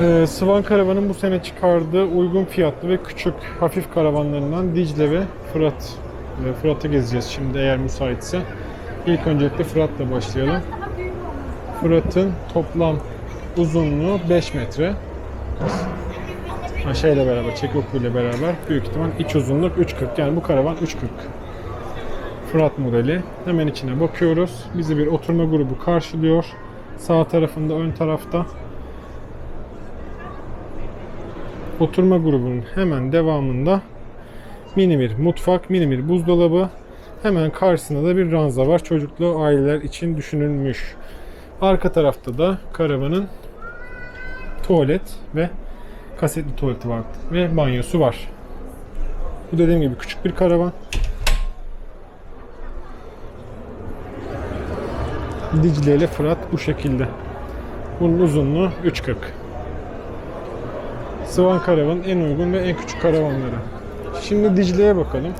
Ee, Sıvan Karavan'ın bu sene çıkardığı uygun fiyatlı ve küçük hafif karavanlarından Dicle ve Fırat. Ee, Fırat'ı gezeceğiz şimdi eğer müsaitse. İlk öncelikle Fırat'la başlayalım. Fırat'ın toplam uzunluğu 5 metre. Ha, şeyle beraber, çek okuyla beraber büyük ihtimal iç uzunluk 3.40 yani bu karavan 3.40. Fırat modeli. Hemen içine bakıyoruz. Bizi bir oturma grubu karşılıyor. Sağ tarafında ön tarafta oturma grubunun hemen devamında mini bir mutfak, mini bir buzdolabı. Hemen karşısında da bir ranza var. Çocuklu aileler için düşünülmüş. Arka tarafta da karavanın tuvalet ve kasetli tuvaleti var ve banyosu var. Bu dediğim gibi küçük bir karavan. Dicle ile Fırat bu şekilde. Bunun uzunluğu 3.40. Sıvan karavanın en uygun ve en küçük karavanları. Şimdi Dicle'ye bakalım.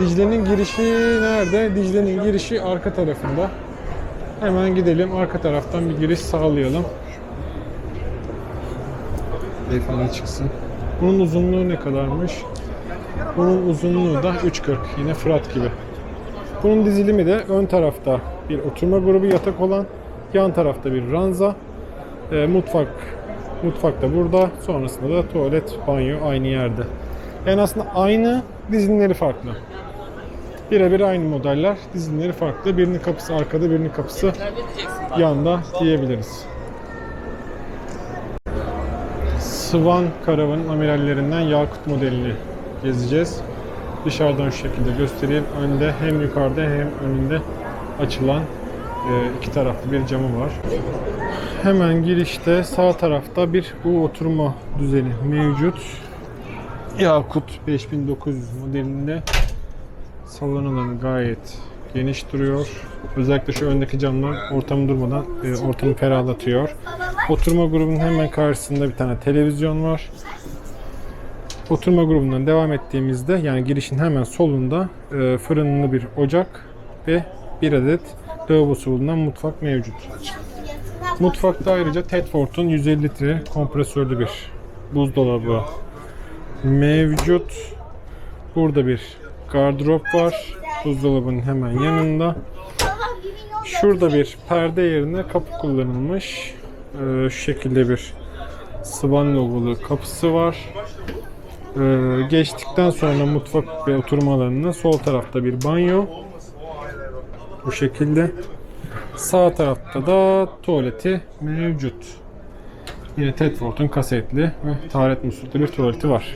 Dicle'nin girişi nerede? Dicle'nin girişi arka tarafında. Hemen gidelim arka taraftan bir giriş sağlayalım. Beyefendi çıksın. Bunun uzunluğu ne kadarmış? Bunun uzunluğu da 3.40. Yine Fırat gibi. Bunun dizilimi de ön tarafta bir oturma grubu yatak olan, yan tarafta bir ranza, e, mutfak mutfak da burada. Sonrasında da tuvalet, banyo aynı yerde. Yani aslında aynı dizilimleri farklı. Birebir aynı modeller, dizilimleri farklı. Birinin kapısı arkada, birinin kapısı yanda diyebiliriz. Swan karavanın amirallerinden Yakut modelini gezeceğiz. Dışarıdan şu şekilde göstereyim. Önde hem yukarıda hem önünde açılan iki taraflı bir camı var. Hemen girişte sağ tarafta bir U oturma düzeni mevcut. Yakut 5900 modelinde salon alanı gayet geniş duruyor. Özellikle şu öndeki camlar ortamı durmadan e, ortamı ferahlatıyor. Oturma grubunun hemen karşısında bir tane televizyon var. Oturma grubundan devam ettiğimizde yani girişin hemen solunda e, fırınlı bir ocak ve bir adet lavabosu bulunan mutfak mevcut. Mutfakta ayrıca Tedford'un 150 litre kompresörlü bir buzdolabı mevcut. Burada bir gardırop var. Buzdolabının hemen yanında. Şurada bir perde yerine kapı kullanılmış. Ee, şu şekilde bir Swan logolu kapısı var. Ee, geçtikten sonra mutfak ve oturma alanının sol tarafta bir banyo. Bu şekilde. Sağ tarafta da tuvaleti mevcut. Yine Tedford'un kasetli ve taharet musluklu bir tuvaleti var.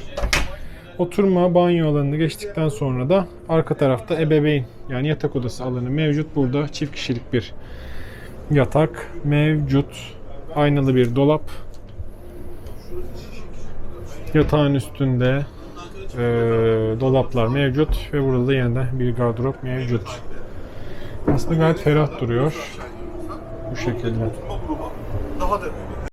Oturma banyo alanını geçtikten sonra da arka tarafta ebeveyn yani yatak odası alanı mevcut. Burada çift kişilik bir yatak mevcut. Aynalı bir dolap. Yatağın üstünde e, dolaplar mevcut ve burada da yeniden bir gardırop mevcut. Aslında gayet ferah duruyor. Bu şekilde. Daha da